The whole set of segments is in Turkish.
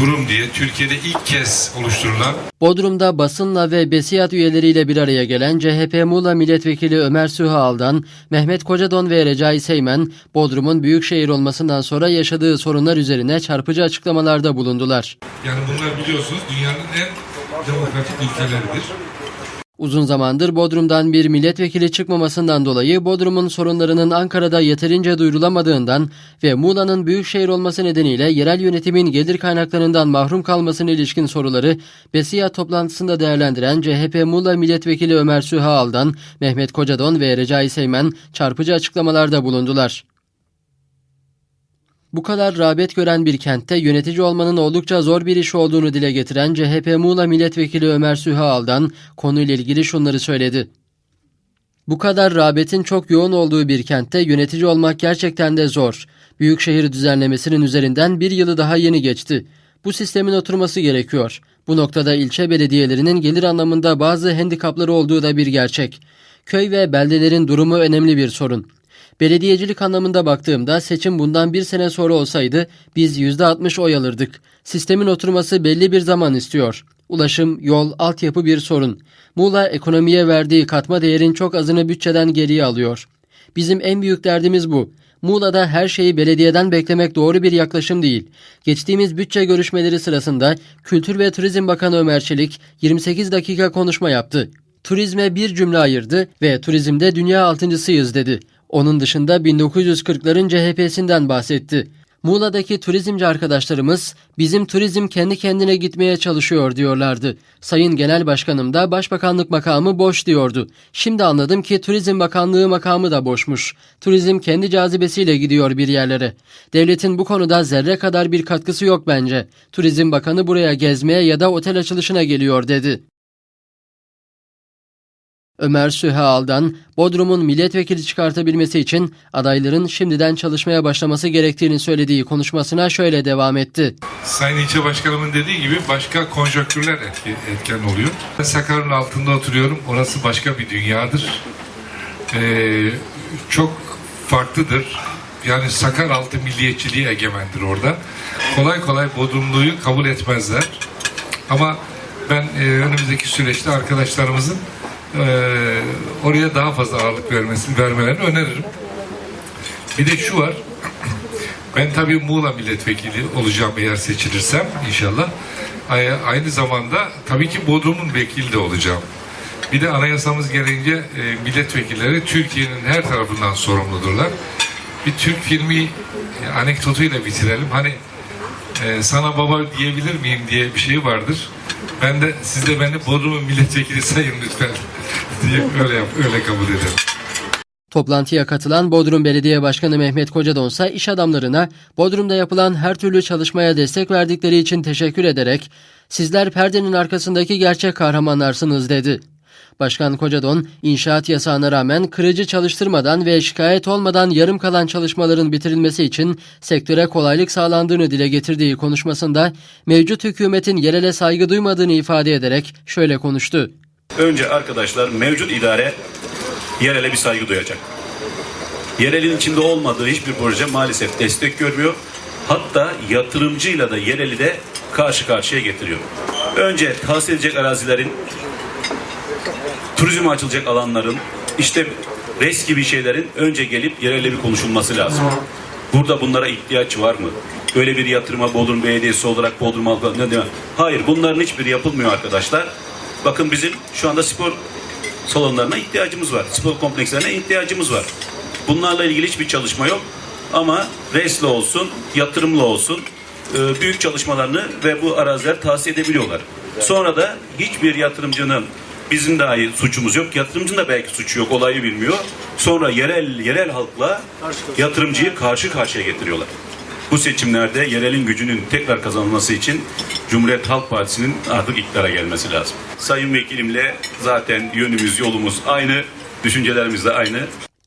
kurum diye Türkiye'de ilk kez oluşturulan Bodrum'da basınla ve Besiyat üyeleriyle bir araya gelen CHP Muğla Milletvekili Ömer Süha Aldan, Mehmet Kocadon ve Recai Seymen, Bodrum'un büyük şehir olmasından sonra yaşadığı sorunlar üzerine çarpıcı açıklamalarda bulundular. yani bunlar biliyorsunuz dünyanın en demokratik ülkeleridir. Uzun zamandır Bodrum'dan bir milletvekili çıkmamasından dolayı Bodrum'un sorunlarının Ankara'da yeterince duyurulamadığından ve Muğla'nın büyük şehir olması nedeniyle yerel yönetimin gelir kaynaklarından mahrum kalmasına ilişkin soruları Besiya toplantısında değerlendiren CHP Muğla Milletvekili Ömer Süha Aldan, Mehmet Kocadon ve Recai Seymen çarpıcı açıklamalarda bulundular. Bu kadar rağbet gören bir kentte yönetici olmanın oldukça zor bir iş olduğunu dile getiren CHP Muğla Milletvekili Ömer Süha Aldan konuyla ilgili şunları söyledi. Bu kadar rağbetin çok yoğun olduğu bir kentte yönetici olmak gerçekten de zor. Büyükşehir düzenlemesinin üzerinden bir yılı daha yeni geçti. Bu sistemin oturması gerekiyor. Bu noktada ilçe belediyelerinin gelir anlamında bazı handikapları olduğu da bir gerçek. Köy ve beldelerin durumu önemli bir sorun. Belediyecilik anlamında baktığımda seçim bundan bir sene sonra olsaydı biz %60 oy alırdık. Sistemin oturması belli bir zaman istiyor. Ulaşım, yol, altyapı bir sorun. Muğla ekonomiye verdiği katma değerin çok azını bütçeden geriye alıyor. Bizim en büyük derdimiz bu. Muğla'da her şeyi belediyeden beklemek doğru bir yaklaşım değil. Geçtiğimiz bütçe görüşmeleri sırasında Kültür ve Turizm Bakanı Ömer Çelik 28 dakika konuşma yaptı. Turizme bir cümle ayırdı ve turizmde dünya altıncısıyız dedi. Onun dışında 1940'ların CHP'sinden bahsetti. Muğla'daki turizmci arkadaşlarımız bizim turizm kendi kendine gitmeye çalışıyor diyorlardı. Sayın Genel Başkanım da Başbakanlık makamı boş diyordu. Şimdi anladım ki Turizm Bakanlığı makamı da boşmuş. Turizm kendi cazibesiyle gidiyor bir yerlere. Devletin bu konuda zerre kadar bir katkısı yok bence. Turizm Bakanı buraya gezmeye ya da otel açılışına geliyor dedi. Ömer Süha Aldan, Bodrum'un milletvekili çıkartabilmesi için adayların şimdiden çalışmaya başlaması gerektiğini söylediği konuşmasına şöyle devam etti. Sayın İlçe Başkanımın dediği gibi başka konjonktürler etki, etken oluyor. Sakarya'nın altında oturuyorum. Orası başka bir dünyadır. Ee, çok farklıdır. Yani Sakar altı milliyetçiliği egemendir orada. Kolay kolay Bodrumluyu kabul etmezler. Ama ben e, önümüzdeki süreçte arkadaşlarımızın e, oraya daha fazla ağırlık vermesini vermelerini öneririm. Bir de şu var. Ben tabii Muğla milletvekili olacağım eğer seçilirsem inşallah. Ay- Aynı zamanda tabii ki Bodrum'un vekili de olacağım. Bir de anayasamız gereğince e, milletvekilleri Türkiye'nin her tarafından sorumludurlar. Bir Türk filmi e, anekdotuyla bitirelim. Hani e, sana baba diyebilir miyim diye bir şey vardır. Ben de siz de beni Bodrum'un milletvekili sayın lütfen diye öyle yap, öyle kabul ederim. Toplantıya katılan Bodrum Belediye Başkanı Mehmet Kocadon ise iş adamlarına Bodrum'da yapılan her türlü çalışmaya destek verdikleri için teşekkür ederek sizler perdenin arkasındaki gerçek kahramanlarsınız dedi. Başkan Kocadon, inşaat yasağına rağmen kırıcı çalıştırmadan ve şikayet olmadan yarım kalan çalışmaların bitirilmesi için sektöre kolaylık sağlandığını dile getirdiği konuşmasında mevcut hükümetin yerele saygı duymadığını ifade ederek şöyle konuştu. Önce arkadaşlar mevcut idare yerele bir saygı duyacak. Yerelin içinde olmadığı hiçbir proje maalesef destek görmüyor. Hatta yatırımcıyla da yereli de karşı karşıya getiriyor. Önce tahsis edilecek arazilerin, turizme açılacak alanların, işte res gibi şeylerin önce gelip yerelle bir konuşulması lazım. Burada bunlara ihtiyaç var mı? Öyle bir yatırıma Bodrum Belediyesi olarak Bodrum halkı ne diyor? Hayır bunların hiçbiri yapılmıyor arkadaşlar. Bakın bizim şu anda spor salonlarına ihtiyacımız var. Spor komplekslerine ihtiyacımız var. Bunlarla ilgili hiçbir çalışma yok. Ama resle olsun, yatırımla olsun e, büyük çalışmalarını ve bu araziler tahsis edebiliyorlar. Sonra da hiçbir yatırımcının bizim dahi suçumuz yok. Yatırımcının da belki suçu yok. Olayı bilmiyor. Sonra yerel yerel halkla yatırımcıyı karşı karşıya getiriyorlar. Bu seçimlerde yerelin gücünün tekrar kazanılması için Cumhuriyet Halk Partisi'nin artık iktidara gelmesi lazım. Sayın Vekilimle zaten yönümüz, yolumuz aynı, düşüncelerimiz de aynı.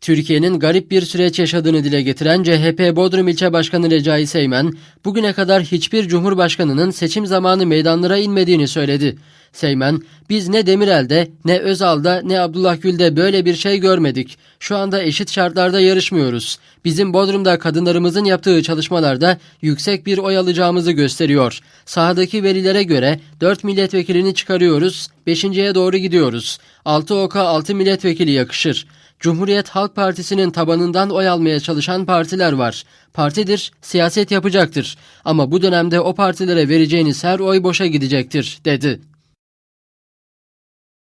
Türkiye'nin garip bir süreç yaşadığını dile getiren CHP Bodrum İlçe Başkanı Recai Seymen, bugüne kadar hiçbir cumhurbaşkanının seçim zamanı meydanlara inmediğini söyledi. Seymen, biz ne Demirel'de, ne Özal'da, ne Abdullah Gül'de böyle bir şey görmedik. Şu anda eşit şartlarda yarışmıyoruz. Bizim Bodrum'da kadınlarımızın yaptığı çalışmalarda yüksek bir oy alacağımızı gösteriyor. Sahadaki verilere göre 4 milletvekilini çıkarıyoruz, 5.ye doğru gidiyoruz. 6 oka 6 milletvekili yakışır. Cumhuriyet Halk Partisi'nin tabanından oy almaya çalışan partiler var. Partidir, siyaset yapacaktır. Ama bu dönemde o partilere vereceğiniz her oy boşa gidecektir, dedi.